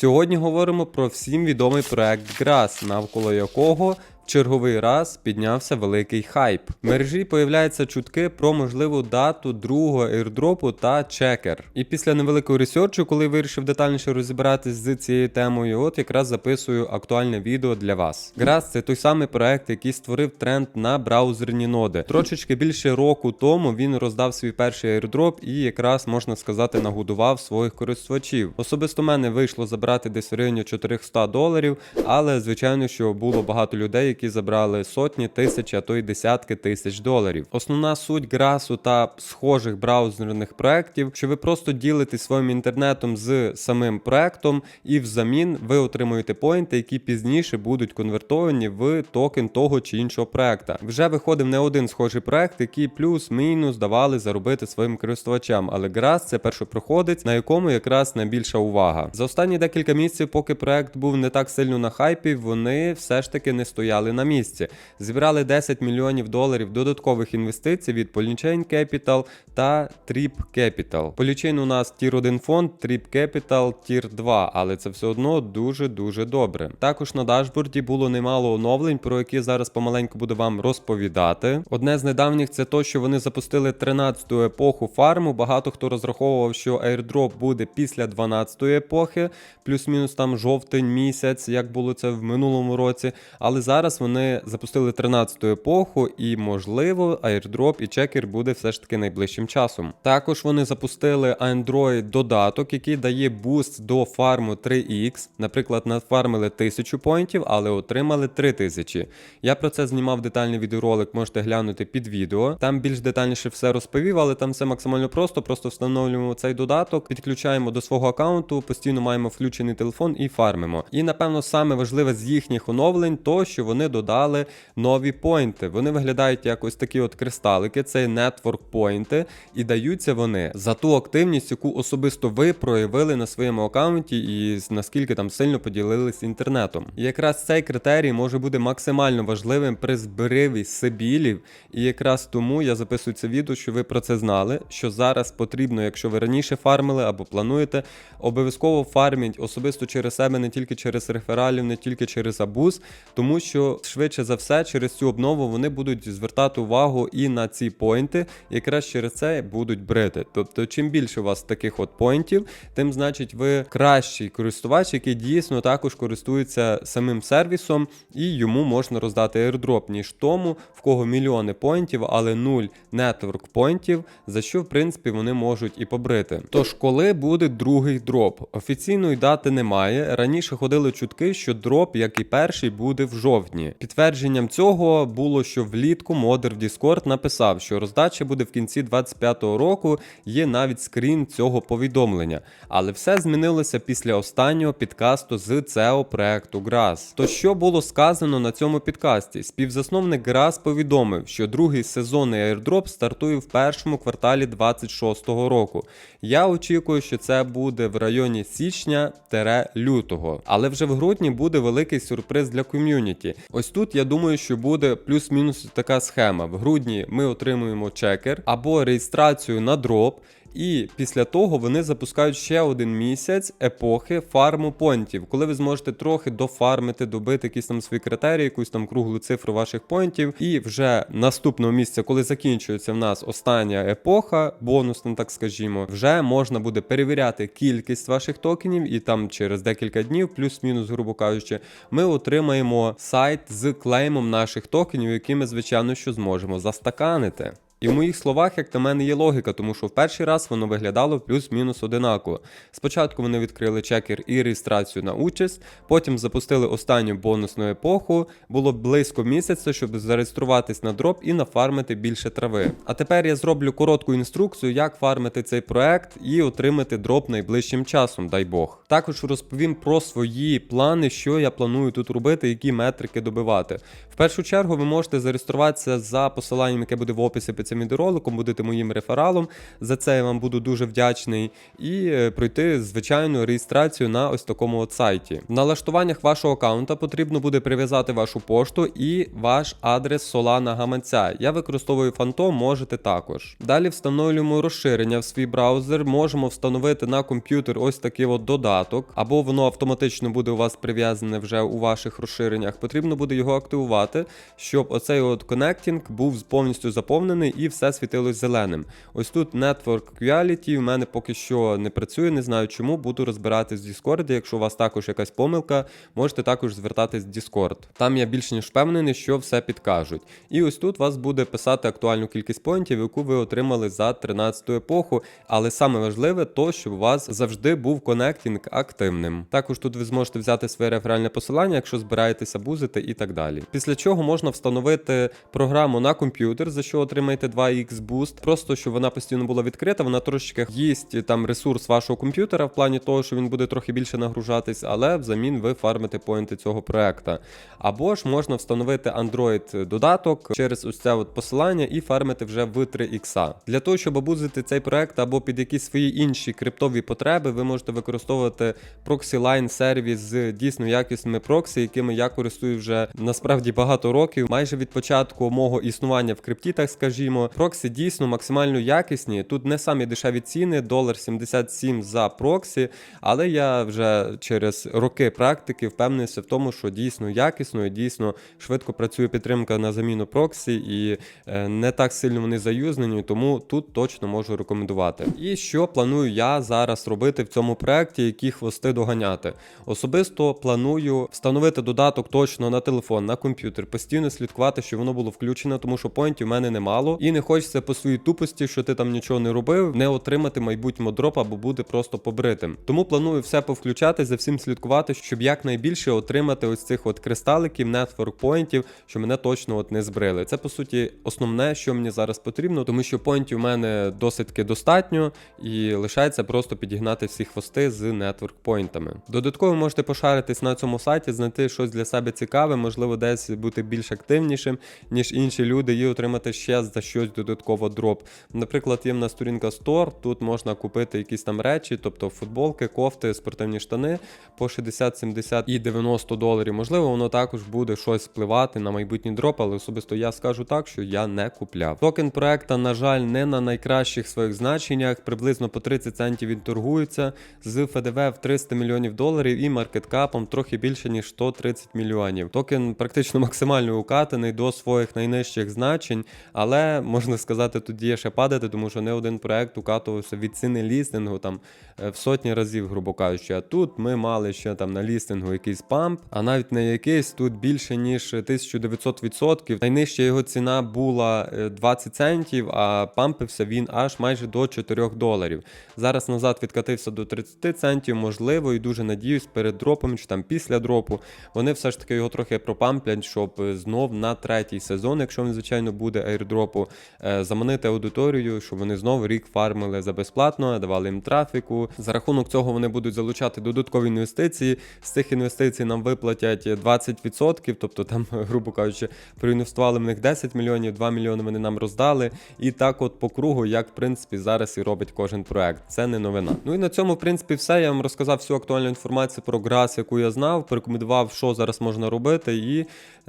Сьогодні говоримо про всім відомий проект Grass, навколо якого черговий раз піднявся великий хайп. В мережі появляються чутки про можливу дату другого airdropу та чекер. І після невеликого ресерчу, коли вирішив детальніше розібратись з цією темою, от якраз записую актуальне відео для вас. Grass – це той самий проект, який створив тренд на браузерні ноди. Трошечки більше року тому він роздав свій перший airdrop і якраз можна сказати нагодував своїх користувачів. Особисто мене вийшло забрати десь в районі 400 доларів, але звичайно, що було багато людей, які забрали сотні тисяч, а то й десятки тисяч доларів. Основна суть грасу та схожих браузерних проєктів, що ви просто ділитесь своїм інтернетом з самим проектом, і взамін ви отримуєте поінти, які пізніше будуть конвертовані в токен того чи іншого проекта. Вже виходив не один схожий проект, який плюс-мінус давали заробити своїм користувачам, але Грас це першопроходець, на якому якраз найбільша увага. За останні декілька місяців, поки проект був не так сильно на хайпі, вони все ж таки не стояли на місці. Зібрали 10 мільйонів доларів додаткових інвестицій від Polychain Capital та Trip Capital. Polychain у нас Tier 1 фонд, Trip Capital Tier 2, але це все одно дуже-дуже добре. Також на дашборді було немало оновлень, про які зараз помаленьку буду вам розповідати. Одне з недавніх це то, що вони запустили 13-ту епоху фарму. Багато хто розраховував, що airdrop буде після 12-ї епохи, плюс-мінус там жовтень місяць, як було це в минулому році. Але зараз вони запустили 13-ту епоху, і можливо, airdrop і чекер буде все ж таки найближчим часом. Також вони запустили Android додаток, який дає буст до фарму 3x. Наприклад, нафармили 1000 поінтів, але отримали 3000. Я про це знімав детальний відеоролик, можете глянути під відео. Там більш детальніше все розповів, але там все максимально просто. Просто встановлюємо цей додаток, підключаємо до свого аккаунту, постійно маємо включений телефон і фармимо. І напевно саме важливе з їхніх оновлень, то що вони додали нові поінти. Вони виглядають як ось такі от кристалики, це нетворк поінти, і даються вони за ту активність, яку особисто ви проявили на своєму аккаунті, і наскільки там сильно поділились інтернетом. І якраз цей критерій може бути максимально важливим при збириві сибілів, і якраз тому я записую це відео, що ви про це знали. Що зараз потрібно, якщо ви раніше фармили або плануєте, обов'язково фарміть особисто через себе, не тільки через рефералів, не тільки через абуз, тому що швидше за все через цю обнову вони будуть звертати увагу і на ці поінти, якраз через це будуть брити. Тобто, чим більше у вас таких от поінтів, тим значить ви кращий користувач, який дійсно також користується самим сервісом, і йому можна роздати airdrop, ніж тому, в кого мільйони поінтів, але нуль нетворк поінтів, за що в принципі вони можуть і побрити. Тож, коли буде другий дроп? Офіційної дати немає. Раніше ходили чутки, що дроп, як і перший, буде в жовтні. Підтвердженням цього було, що влітку модер в Discord написав, що роздача буде в кінці 25-го року. Є навіть скрін цього повідомлення. Але все змінилося після останнього підкасту з CEO проекту Grass. То що було сказано на цьому підкасті? Співзасновник Grass повідомив, що другий сезонний airdrop стартує в першому кварталі 26-го року. Я очікую, що це буде в районі січня-лютого. Але вже в грудні буде великий сюрприз для ком'юніті. Ось тут я думаю, що буде плюс-мінус така схема. В грудні ми отримуємо чекер або реєстрацію на дроп. І після того вони запускають ще один місяць епохи фарму понтів, коли ви зможете трохи дофармити, добити якісь там свої критерії, якусь там круглу цифру ваших понтів. І вже наступного місяця, коли закінчується в нас остання епоха, бонусна, так скажімо, вже можна буде перевіряти кількість ваших токенів, і там через декілька днів, плюс-мінус, грубо кажучи, ми отримаємо сайт з клеймом наших токенів, які ми, звичайно, що зможемо застаканити. І в моїх словах, як на мене, є логіка, тому що в перший раз воно виглядало плюс-мінус одинаково. Спочатку вони відкрили чекер і реєстрацію на участь, потім запустили останню бонусну епоху. Було близько місяця, щоб зареєструватись на дроп і нафармити більше трави. А тепер я зроблю коротку інструкцію, як фармити цей проект і отримати дроп найближчим часом, дай Бог. Також розповім про свої плани, що я планую тут робити, які метрики добивати. В першу чергу ви можете зареєструватися за посиланням, яке буде в описі під цим відеороликом, будете моїм рефералом. За це я вам буду дуже вдячний. І е, пройти звичайну реєстрацію на ось такому от сайті. В налаштуваннях вашого аккаунта потрібно буде прив'язати вашу пошту і ваш адрес Solana гаманця. Я використовую Phantom, можете також. Далі встановлюємо розширення в свій браузер. Можемо встановити на комп'ютер ось такий от додаток, або воно автоматично буде у вас прив'язане вже у ваших розширеннях. Потрібно буде його активувати, щоб оцей от коннектінг був повністю заповнений і все світилось зеленим. Ось тут Network Quality у мене поки що не працює, не знаю чому. Буду розбиратись в Discord. Якщо у вас також якась помилка, можете також звертатись в Discord. Там я більш ніж впевнений, що все підкажуть. І ось тут вас буде писати актуальну кількість поінтів, яку ви отримали за 13 епоху. Але саме важливе то, щоб у вас завжди був коннектінг активним. Також тут ви зможете взяти своє реферальне посилання, якщо збираєтеся бузити і так далі. Після чого можна встановити програму на комп'ютер, за що отримаєте 2x Boost, просто щоб вона постійно була відкрита. Вона трошечки їсть там ресурс вашого комп'ютера в плані того, що він буде трохи більше нагружатись, але взамін ви фармите поінти цього проекта. Або ж можна встановити Android додаток через ось це от посилання і фармити вже в 3X. Для того, щоб обузити цей проект або під якісь свої інші криптові потреби, ви можете використовувати Line сервіс з дійсно якісними проксі, якими я користуюсь вже насправді багато років, майже від початку мого існування в крипті, так скажімо. Проксі дійсно максимально якісні. Тут не самі дешеві ціни, долар 77 за проксі, але я вже через роки практики впевнився в тому, що дійсно якісно і дійсно швидко працює підтримка на заміну проксі, і е, не так сильно вони заюзнені, тому тут точно можу рекомендувати. І що планую я зараз робити в цьому проекті, які хвости доганяти. Особисто планую встановити додаток точно на телефон, на комп'ютер, постійно слідкувати, щоб воно було включено, тому що поінтів в мене немало. І не хочеться по своїй тупості, що ти там нічого не робив, не отримати майбутнього дропа, або буде просто побритим. Тому планую все повключати, за всім слідкувати, щоб якнайбільше отримати ось цих от кристаликів, нетворк поінтів, що мене точно от не збрили. Це по суті основне, що мені зараз потрібно, тому що поінтів у мене досить достатньо, і лишається просто підігнати всі хвости з нетворк поінтами. Додатково можете пошаритись на цьому сайті, знайти щось для себе цікаве, можливо, десь бути більш активнішим, ніж інші люди, і отримати ще за щось додатково дроп. Наприклад, є в нас сторінка Store, тут можна купити якісь там речі, тобто футболки, кофти, спортивні штани по 60, 70 і 90 доларів. Можливо, воно також буде щось впливати на майбутній дроп, але особисто я скажу так, що я не купляв. Токен проекта, на жаль, не на найкращих своїх значеннях, приблизно по 30 центів він торгується з ФДВ в 300 мільйонів доларів і маркеткапом трохи більше ніж 130 мільйонів. Токен практично максимально укатаний до своїх найнижчих значень, але можна сказати, тут є ще падати, тому що не один проект укатувався від ціни лістингу там е, в сотні разів, грубо кажучи. А тут ми мали ще там на лістингу якийсь памп, а навіть не якийсь тут більше ніж 1900%. Найнижча його ціна була е, 20 центів, а пампився він аж майже до 4 доларів. Зараз назад відкатився до 30 центів, можливо, і дуже надіюсь, перед дропом чи там після дропу вони все ж таки його трохи пропамплять, щоб е, знов на третій сезон, якщо він звичайно буде airdropу, е, заманити аудиторію, щоб вони знову рік фармили за безплатно, давали їм трафіку. За рахунок цього вони будуть залучати додаткові інвестиції. З цих інвестицій нам виплатять 20%, тобто там, грубо кажучи, проінвестували в них 10 мільйонів, 2 мільйони вони нам роздали. І так, от по кругу, як в принципі зараз і робить кожен проект. Це не новина. Ну і на цьому, в принципі, все. Я вам розказав всю актуальну інформацію про грас, яку я знав, порекомендував, що зараз можна робити. І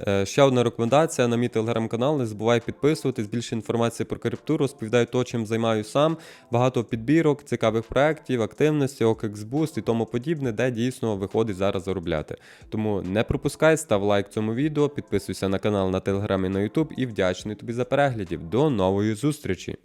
е, ще одна рекомендація на мій телеграм-канал. Не забувай підписуватись. Більше інформації про крипту, розповідаю то, чим займаю сам. Багато підбірок, цікавих проєктів, активності, OKXBoost і тому подібне, де дійсно виходить зараз заробляти. Тому не пропускай, став лайк цьому відео, підписуйся на канал на телеграм і на ютуб і вдячний тобі за переглядів. До нової зустрічі!